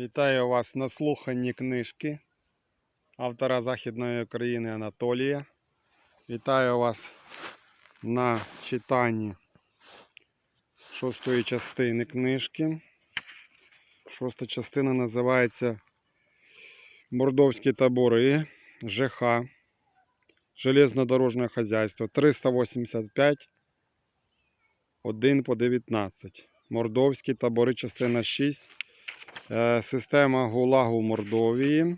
Вітаю вас на слуханні книжки автора Західної України Анатолія. Вітаю вас на читанні шостої частини книжки. Шоста частина називається Мордовські табори ЖХ Железнодорожне хазяйство 385 1 по 19. Мордовські табори, частина 6. Е, Система ГУЛАГу в Мордовії.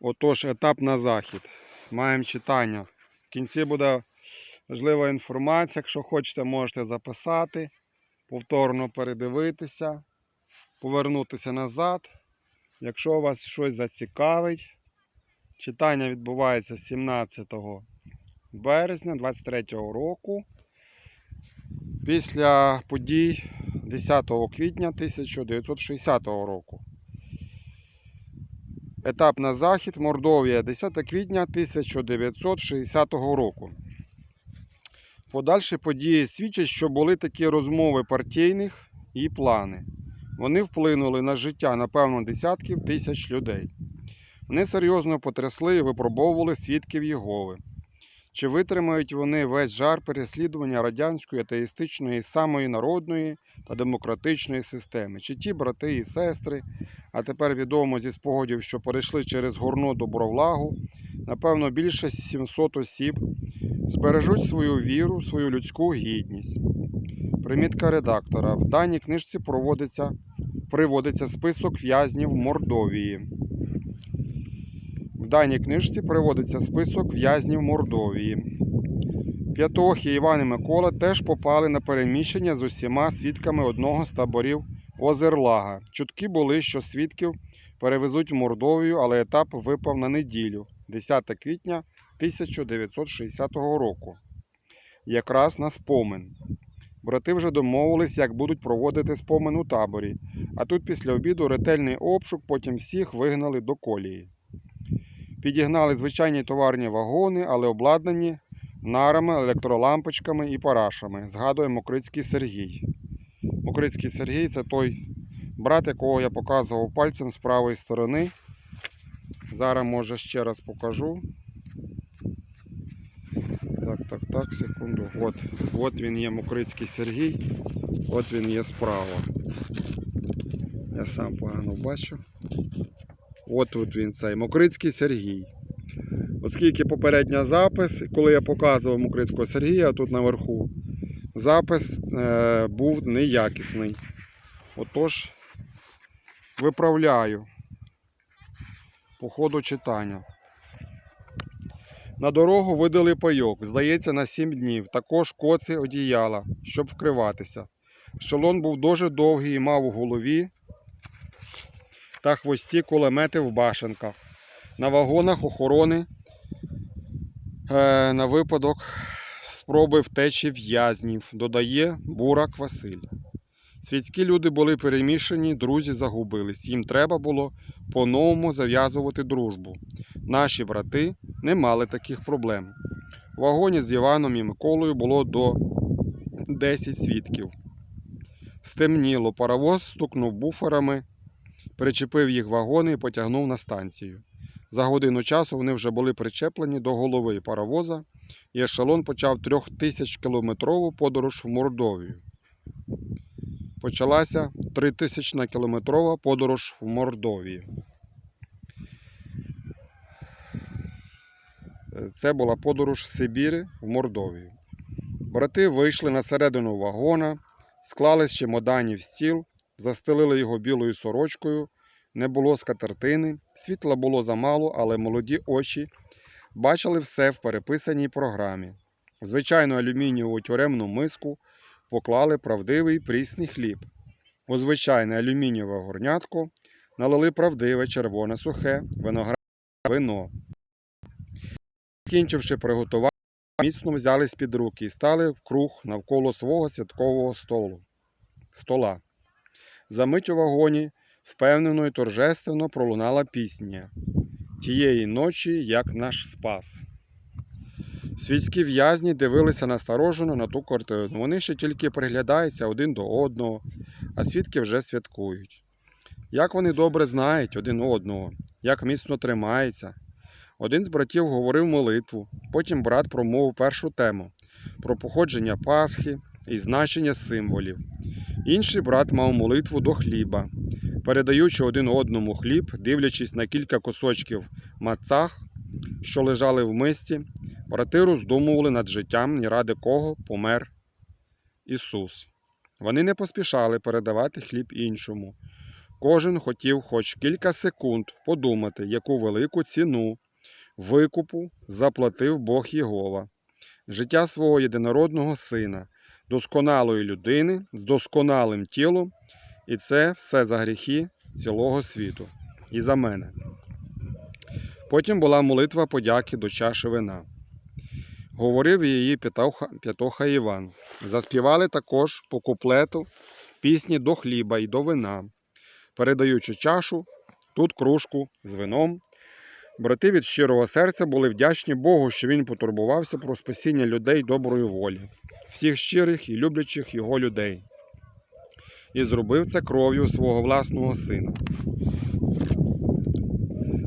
Отож, етап на захід. Маємо читання. В кінці буде важлива інформація. Якщо хочете, можете записати, повторно передивитися, повернутися назад. Якщо вас щось зацікавить, читання відбувається 17 березня 23 року. Після подій 10 квітня 1960 року. Етап на захід Мордовія 10 квітня 1960 року. Подальші події свідчать, що були такі розмови партійних і плани. Вони вплинули на життя, напевно, десятків тисяч людей. Вони серйозно потрясли і випробовували свідків Єгови. Чи витримають вони весь жар переслідування радянської атеїстичної самої народної та демократичної системи? Чи ті брати і сестри, а тепер відомо зі спогадів, що перейшли через горну добровлагу, напевно, більше 700 осіб, збережуть свою віру, свою людську гідність. Примітка редактора. В даній книжці проводиться, приводиться список в'язнів Мордовії. В даній книжці приводиться список в'язнів Мордовії. П'ятох і Іван і Микола теж попали на переміщення з усіма свідками одного з таборів Озерлага. Чутки були, що свідків перевезуть в Мордовію, але етап випав на неділю, 10 квітня 1960 року. Якраз на спомин. Брати вже домовились, як будуть проводити спомин у таборі, а тут після обіду ретельний обшук, потім всіх вигнали до колії. Підігнали звичайні товарні вагони, але обладнані нарами, електролампочками і парашами. Згадує Мокрицький Сергій. Мокрицький Сергій це той брат, якого я показував пальцем з правої сторони. Зараз, може, ще раз покажу. Так, так, так, секунду. От, от він є Мокрицький Сергій, от він є справа. Я сам погано бачу. От тут він цей Мокрицький Сергій. Оскільки попередня запис, коли я показував Мокрицького Сергія тут наверху, запис е, був неякісний. Отож, виправляю по ходу читання. На дорогу видали пайок, здається, на 7 днів. Також коці одіяла, щоб вкриватися. Щолон був дуже довгий і мав у голові та хвості кулемети в башенках. На вагонах охорони е, на випадок спроби втечі в'язнів, додає Бурак Василь. Світські люди були перемішані, друзі загубились. Їм треба було по-новому зав'язувати дружбу. Наші брати не мали таких проблем. У вагоні з Іваном і Миколою було до 10 свідків. Стемніло, паровоз стукнув буферами, причепив їх вагони і потягнув на станцію. За годину часу вони вже були причеплені до голови паровоза, і ешелон почав трьохтисячкілометрову подорож в Мордовію. Почалася тритисячна-кілометрова подорож в Мордовію. Це була подорож з Сибіри в Мордовію. Брати вийшли на середину вагона, склали з чемоданів стіл, застелили його білою сорочкою, не було скатертини, світла було замало, але молоді очі бачили все в переписаній програмі. В звичайну алюмінієву тюремну миску поклали правдивий прісний хліб. У звичайне алюмінієве горнятко налили правдиве червоне сухе виноградне вино. Кінчивши приготування, міцно взялись під руки і стали в круг навколо свого святкового столу. стола. Замить у вагоні впевнено і торжественно пролунала пісня тієї ночі, як наш спас. Світські в'язні дивилися насторожено на ту картину. Вони ще тільки приглядаються один до одного, а свідки вже святкують. як вони добре знають один одного, як міцно тримаються. Один з братів говорив молитву, потім брат промовив першу тему про походження Пасхи і значення символів. Інший брат мав молитву до хліба, передаючи один одному хліб, дивлячись на кілька кусочків мацах, що лежали в мисці, брати роздумували над життям, і ради кого помер Ісус. Вони не поспішали передавати хліб іншому. Кожен хотів хоч кілька секунд подумати, яку велику ціну викупу заплатив Бог Єгова. Життя свого єдинородного сина, досконалої людини з досконалим тілом, і це все за гріхи цілого світу. І за мене. Потім була молитва подяки до чаші вина. Говорив її Петоха Іван. Заспівали також по куплету пісні до хліба і до вина, передаючи чашу, тут кружку з вином. Брати від щирого серця були вдячні Богу, що він потурбувався про спасіння людей доброї волі, всіх щирих і люблячих його людей, і зробив це кров'ю свого власного сина.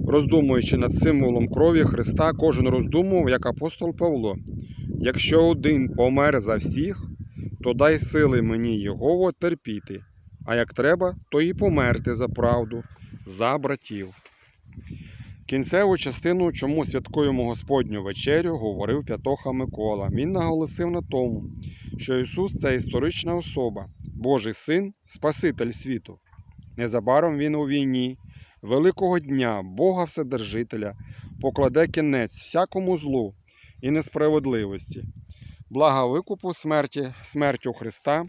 Роздумуючи над символом крові Христа, кожен роздумував, як апостол Павло. Якщо один помер за всіх, то дай сили мені Його терпіти, а як треба, то і померти за правду, за братів. Кінцеву частину, чому святкуємо Господню вечерю, говорив П'ятоха Микола. Він наголосив на тому, що Ісус це історична особа, Божий син, Спаситель світу. Незабаром Він у війні, великого дня, Бога Вседержителя, покладе кінець всякому злу і несправедливості. Блага викупу смерті, смертю Христа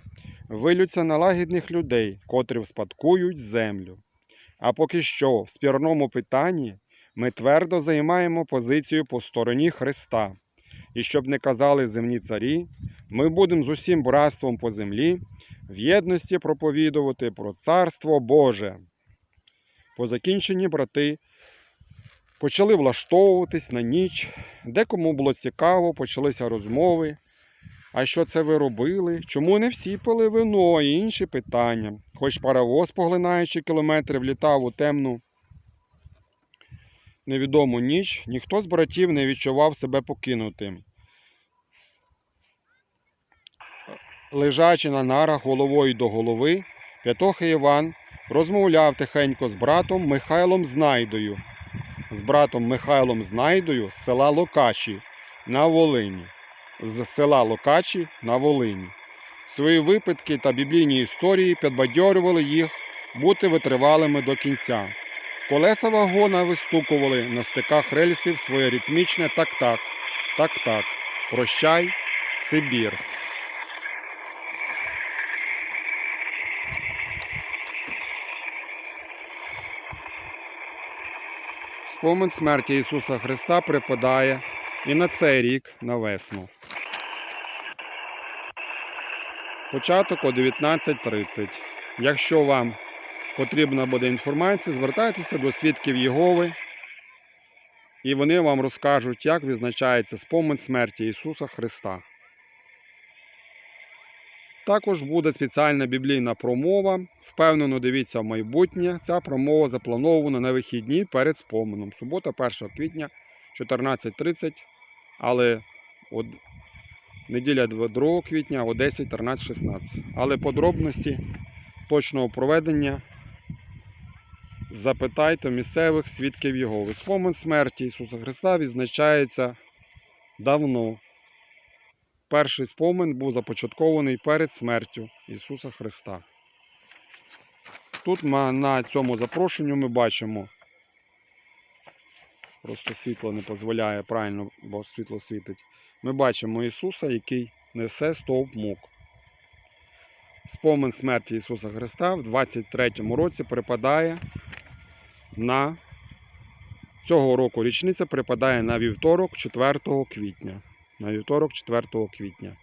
вилються на лагідних людей, котрі вспадкують землю. А поки що в спірному питанні ми твердо займаємо позицію по стороні Христа. І щоб не казали земні царі, ми будемо з усім братством по землі в єдності проповідувати про Царство Боже. По закінченні брати почали влаштовуватись на ніч, декому було цікаво, почалися розмови. А що це ви робили? Чому не всі пили вино і інші питання? Хоч паровоз, поглинаючи кілометри, влітав у темну невідому ніч, ніхто з братів не відчував себе покинутим. Лежачи на нарах головою до голови, П'ятоха Іван розмовляв тихенько з братом Михайлом Знайдою, з братом Михайлом Знайдою з села Локачі на Волині, з села Локачі на Волині. Свої випадки та біблійні історії підбадьорювали їх бути витривалими до кінця. Колеса вагона вистукували на стиках рельсів своє ритмічне так-так, так-так. Прощай, Сибір. Спомин смерті Ісуса Христа припадає і на цей рік на весну. Початок о 19.30. Якщо вам потрібна буде інформація, звертайтеся до свідків Єгови, і вони вам розкажуть, як визначається спомин смерті Ісуса Христа. Також буде спеціальна біблійна промова. Впевнено, дивіться в майбутнє. Ця промова запланована на вихідні перед споменом. Субота, 1 квітня, 14.30, але от неділя 2 квітня о 10, 13, 16. Але подробності точного проведення запитайте місцевих свідків Єгови. Спомин смерті Ісуса Христа відзначається давно. Перший спомин був започаткований перед смертю Ісуса Христа. Тут ми на цьому запрошенню ми бачимо. Просто світло не дозволяє правильно, бо світло світить. Ми бачимо Ісуса, який несе стовп мук. Спомин смерті Ісуса Христа в 23-му році припадає на цього року річниця припадає на вівторок 4 квітня. На вівторок 4 квітня.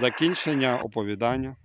Закінчення оповідання